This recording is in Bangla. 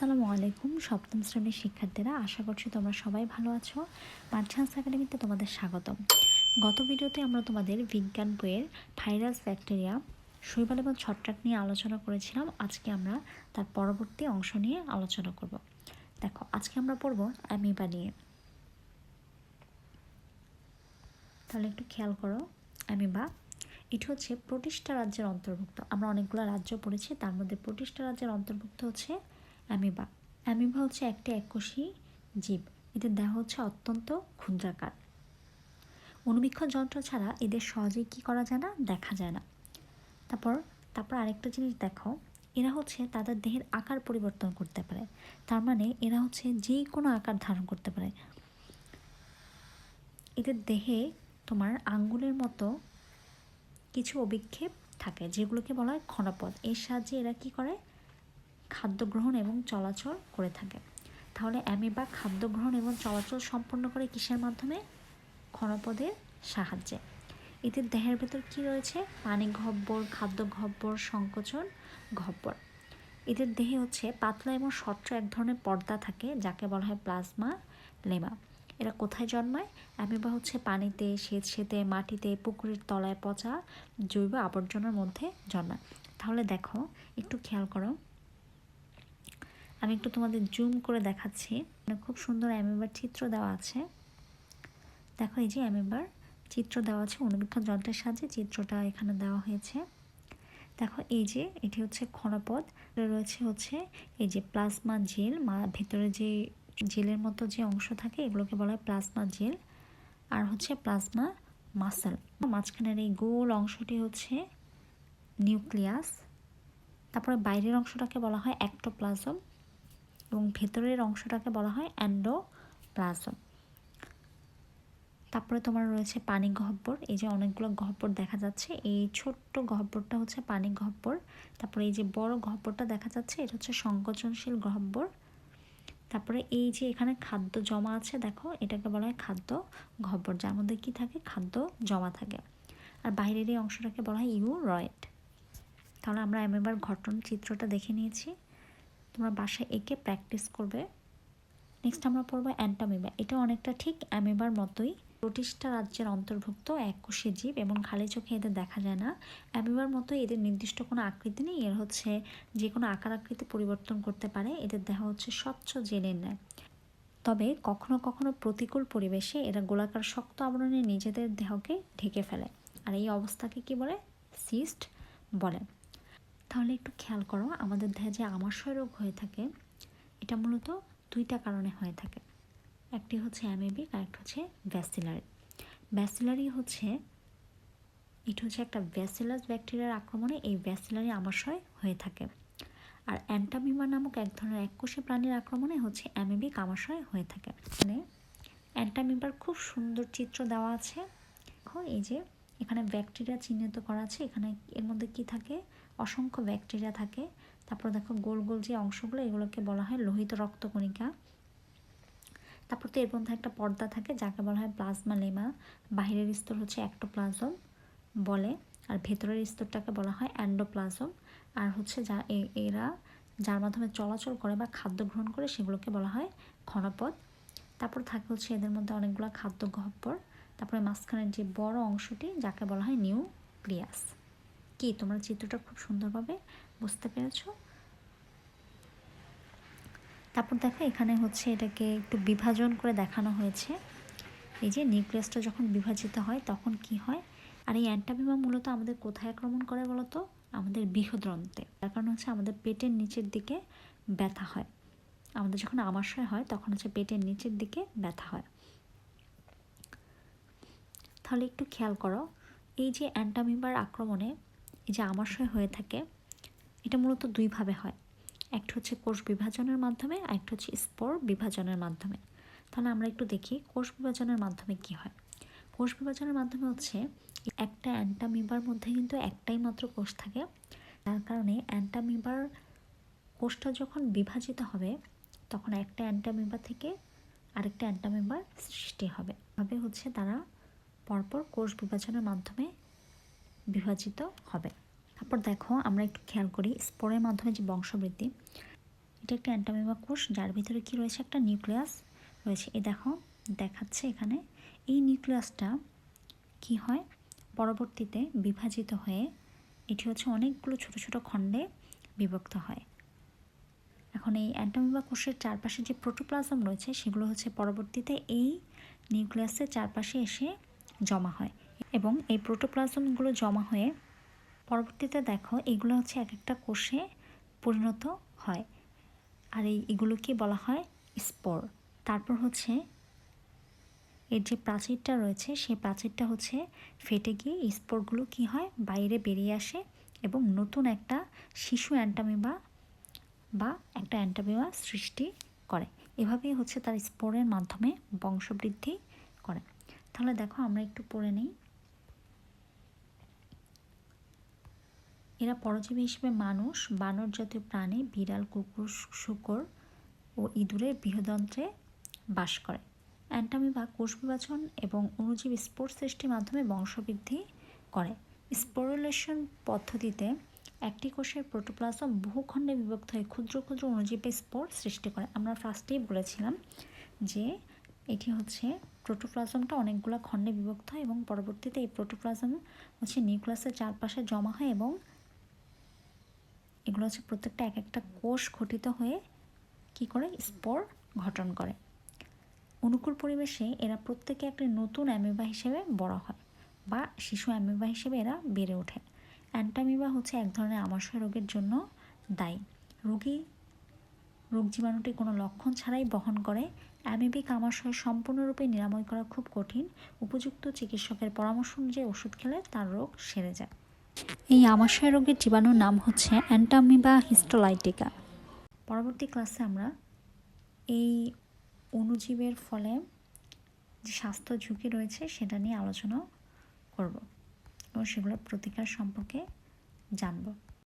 আসসালামু আলাইকুম। সপ্তম শ্রেণির শিক্ষার্থীরা, আশা করছি তোমরা সবাই ভালো আছো। মার্চান্স একাডেমিতে তোমাদের স্বাগতম। গত ভিডিওতে আমরা তোমাদের বিজ্ঞান বইয়ের ভাইরাস ব্যাকটেরিয়া, শৈবাল এবং ছত্রাক নিয়ে আলোচনা করেছিলাম। আজকে আমরা তার পরবর্তী অংশ নিয়ে আলোচনা করব। দেখো, আজকে আমরা পড়ব অ্যামিবা নিয়ে। তাহলে একটু খেয়াল করো, অ্যামিবা। এটি হচ্ছে প্রতিষ্ঠা রাজ্যের অন্তর্ভুক্ত। আমরা অনেকগুলো রাজ্য পড়েছি, তার মধ্যে প্রতিষ্ঠা রাজ্যের অন্তর্ভুক্ত হচ্ছে অ্যামিবা। অ্যামিবা হচ্ছে একটি এককোষী জীব। এদের দেহ হচ্ছে অত্যন্ত ক্ষুদ্রাকার। অনুবীক্ষণ যন্ত্র ছাড়া এদের সহজেই কী করা যায় না? দেখা যায় না। তারপর তারপর আরেকটা জিনিস দেখো। এরা হচ্ছে তাদের দেহের আকার পরিবর্তন করতে পারে। তার মানে এরা হচ্ছে যে কোনো আকার ধারণ করতে পারে। এদের দেহে তোমার আঙ্গুলের মতো কিছু অভিক্ষেপ থাকে, যেগুলোকে বলা হয় ক্ষণপদ এর সাহায্যে এরা কী করে? খাদ্য গ্রহণ এবং চলাচল করে থাকে। তাহলে অ্যামিবা খাদ্য গ্রহণ এবং চলাচল সম্পন্ন করে কিসের মাধ্যমে? ক্ষণপদের সাহায্যে। এদের দেহের ভেতর কি রয়েছে? পানি ঘব্বর, খাদ্য ঘব্বর, সংকোচন ঘব্বর। এদের দেহে হচ্ছে পাতলা এবং স্বচ্ছ এক ধরনের পর্দা থাকে, যাকে বলা হয় প্লাজমা লেমা। এরা কোথায় জন্মায়? অ্যামিবা হচ্ছে পানিতে, সেচ সেতে মাটিতে, পুকুরের তলায় পচা জৈব আবর্জনার মধ্যে জন্মায়। তাহলে দেখো, একটু খেয়াল করো। আমি একটু তোমাদের জুম করে দেখাচ্ছি। খুব সুন্দর অ্যামেবার চিত্র দেওয়া আছে। দেখো এই যে অ্যামেবার চিত্র দেওয়া আছে অনুবীক্ষণ যন্ত্রের সাহায্যে চিত্রটা এখানে দেওয়া হয়েছে। দেখো এই যে, এটি হচ্ছে ক্ষণপদ রয়েছে হচ্ছে এই যে প্লাজমা জেল মা, ভেতরে যে জেলের মতো যে অংশ থাকে, এগুলোকে বলা হয় প্লাজমা জেল আর হচ্ছে প্লাজমা মাসেল মাঝখানের এই গোল অংশটি হচ্ছে নিউক্লিয়াস তারপরে বাইরের অংশটাকে বলা হয় অ্যাক্টোপ্লাজম এবং ভেতরের অংশটাকে বলা হয় অ্যান্ডোপ্লাজম। তারপরে তোমার রয়েছে পানি গহ্বর। এই যে অনেকগুলো গহ্বর দেখা যাচ্ছে। এই ছোট্ট গহ্বরটা হচ্ছে পানি গহ্বর। তারপরে এই যে বড় গহ্বরটা দেখা যাচ্ছে, এটা হচ্ছে সংকোচনশীল গহ্বর। তারপরে এই যে এখানে খাদ্য জমা আছে, দেখো, এটাকে বলা হয় খাদ্য গহ্বর, যার মধ্যে কি থাকে? খাদ্য জমা থাকে। আর বাইরের এই অংশটাকে বলা হয় ইউ রয়েড তাহলে আমরা এবার ঘটন চিত্রটা দেখে নিয়েছি। তোমরা বাসায় এঁকে প্র্যাকটিস করবে। নেক্সট আমরা পড়ব অ্যান্টামিবা এটা অনেকটা ঠিক অ্যামিবার মতোই। প্রতিষ্ঠা রাজ্যের অন্তর্ভুক্ত এককোষী জীব এবং খালি চোখে এদের দেখা যায় না। অ্যামিবার মতো এদের নির্দিষ্ট কোনো আকৃতি নেই। এর হচ্ছে যে কোনো আকার আকৃতি পরিবর্তন করতে পারে। এদের দেহ হচ্ছে স্বচ্ছ জেলের নেয়। তবে কখনো কখনো প্রতিকূল পরিবেশে এরা গোলাকার শক্ত আবরণে নিজেদের দেহকে ঢেকে ফেলে। আর এই অবস্থাকে কি বলে? সিস্ট বলে। তাহলে একটু খেয়াল করো, আমাদের দেহে যে আমাশয় রোগ হয়ে থাকে, এটা মূলত দুইটা কারণে হয়ে থাকে। একটি হচ্ছে অ্যামেবিক আর একটা হচ্ছে ব্যাসিলারি ব্যাসিলারি হচ্ছে, এটা হচ্ছে একটা ব্যাসিলাস ব্যাকটেরিয়ার আক্রমণে এই ব্যাসিলারি আমাশয় হয়ে থাকে। আর অ্যান্টামিমা নামক এক ধরনের এককোষী প্রাণীর আক্রমণে হচ্ছে অ্যামেবিক আমাশয় হয়ে থাকে। মানে অ্যান্টামিমার খুব সুন্দর চিত্র দেওয়া আছে। এখন এই যে, এখানে ব্যাকটেরিয়া চিহ্নিত করা আছে, এখানে এর মধ্যে কি থাকে? অসংখ্য ব্যাকটেরিয়া থাকে। তারপর দেখো গোল গোল যে অংশগুলো, এগুলোকে বলা হয় লোহিত রক্তকণিকা। তারপর তো এর মধ্যে একটা পর্দা থাকে, যাকে বলা হয় প্লাজমা লেমা বাহিরের স্তর হচ্ছে অ্যাক্টোপ্লাজম বলে, আর ভেতরের স্তরটাকে বলা হয় অ্যান্ডোপ্লাজম। আর হচ্ছে যা এরা যার মাধ্যমে চলাচল করে বা খাদ্য গ্রহণ করে, সেগুলোকে বলা হয় ক্ষণপদ তারপর থাকে হচ্ছে এদের মধ্যে অনেকগুলো খাদ্য গহ্বর। তারপরে মাঝখানের যে বড় অংশটি, যাকে বলা হয় নিউক্লিয়াস। কি তোমরা চিত্রটা খুব সুন্দরভাবে বুঝতে পেরেছ? তারপর দেখো এখানে হচ্ছে এটাকে একটু বিভাজন করে দেখানো হয়েছে। এই যে নিউক্লিয়াসটা যখন বিভাজিত হয় তখন কি হয়? আর এই অ্যান্টাবিমা মূলত আমাদের কোথায় আক্রমণ করে বলতো? আমাদের বৃহদ্রন্তে। তার কারণ হচ্ছে আমাদের পেটের নিচের দিকে ব্যথা হয়। আমাদের যখন আমাশয় হয় তখন হচ্ছে পেটের নিচের দিকে ব্যথা হয়। তাহলে একটু খেয়াল করো, এই যে অ্যান্টামিবার আক্রমণে এই যে আমাশয় হয়ে থাকে, এটা মূলত দুইভাবে হয়। একটা হচ্ছে কোষ বিভাজনের মাধ্যমে, আর একটা হচ্ছে স্পোর বিভাজনের মাধ্যমে। তাহলে আমরা একটু দেখি কোষ বিভাজনের মাধ্যমে কি হয়। কোষ বিভাজনের মাধ্যমে হচ্ছে একটা অ্যান্টামিবার মধ্যে কিন্তু একটাই মাত্র কোষ থাকে। তার কারণে অ্যান্টামিবার কোষটা যখন বিভাজিত হবে, তখন একটা অ্যান্টামিবার থেকে আরেকটা অ্যান্টামিবার সৃষ্টি হবে। ভাবে হচ্ছে তারা পরপর কোষ বিভাজনের মাধ্যমে বিভাজিত হবে। তারপর দেখো, আমরা একটু খেয়াল করি, স্পোরের মাধ্যমে যে বংশবৃদ্ধি, এটা একটা অ্যান্টামিবা কোষ, যার ভিতরে কি রয়েছে? একটা নিউক্লিয়াস রয়েছে। এ দেখো, দেখাচ্ছে এখানে, এই নিউক্লিয়াসটা কি হয়? পরবর্তীতে বিভাজিত হয়ে এটি হচ্ছে অনেকগুলো ছোট ছোট খণ্ডে বিভক্ত হয়। এখন এই অ্যান্টামিবা কোষের চারপাশে যে প্রোটোপ্লাজম রয়েছে, সেগুলো হচ্ছে পরবর্তীতে এই নিউক্লিয়াসের চারপাশে এসে জমা হয়। এবং এই প্রোটোপ্লাজমগুলো জমা হয়ে পরবর্তীতে দেখো এগুলো হচ্ছে এক একটা কোষে পরিণত হয়। আর এই এগুলোকে বলা হয় স্পোর। তারপর হচ্ছে এর যে প্রাচীরটা রয়েছে, সেই প্রাচীরটা হচ্ছে ফেটে গিয়ে স্পোরগুলো কী হয়? বাইরে বেরিয়ে আসে এবং নতুন একটা শিশু অ্যান্টামিবা বা একটা অ্যান্টামিবা সৃষ্টি করে। এভাবেই হচ্ছে তার স্পোরের মাধ্যমে বংশবৃদ্ধি করে। তাহলে দেখো আমরা একটু পড়ে নিই। এরা পরজীবী হিসেবে মানুষ বানর জাতীয় প্রাণী, বিড়াল, কুকুর শুকর ও ইঁদুরের বৃহদন্ত্রে বাস করে। অ্যান্টামিবা কোষ বিভাজন এবং অনুজীব স্পোর সৃষ্টির মাধ্যমে বংশবৃদ্ধি করে। স্পোরুলেশন পদ্ধতিতে একটি কোষের প্রোটোপ্লাজম বহু খণ্ডে বিভক্ত হয়ে ক্ষুদ্র ক্ষুদ্র অণুজীবে স্পোর সৃষ্টি করে। আমরা ফার্স্টেই বলেছিলাম যে এটি হচ্ছে প্রোটোপ্লাজমটা অনেকগুলো খণ্ডে বিভক্ত হয় এবং পরবর্তীতে এই প্রোটোপ্লাজম হচ্ছে নিউক্লিয়াসের চারপাশে জমা হয় এবং এগুলো হচ্ছে প্রত্যেকটা এক একটা কোষ গঠিত হয়ে কি করে? স্পোর গঠন করে। অনুকূল পরিবেশে এরা প্রত্যেকে একটি নতুন অ্যামিবা হিসেবে বড় হয় বা শিশু অ্যামিবা হিসেবে এরা বেড়ে ওঠে। অ্যান্টামিবা হচ্ছে এক ধরনের আমাশয় রোগের জন্য দায়ী। রোগী, রোগ জীবাণুটি কোনো লক্ষণ ছাড়াই বহন করে। অ্যামিবিক আমাশয় সম্পূর্ণরূপে নিরাময় করা খুব কঠিন। উপযুক্ত চিকিৎসকের পরামর্শ অনুযায়ী ওষুধ খেলে তার রোগ সেরে যায়। এই আমাশয় রোগের জীবাণুর নাম হচ্ছে অ্যান্টামিবা হিস্টোলাইটিকা। পরবর্তী ক্লাসে আমরা এই অণুজীবের ফলে যে স্বাস্থ্য ঝুঁকি রয়েছে সেটা নিয়ে আলোচনা করব এবং সেগুলোর প্রতিকার সম্পর্কে জানব।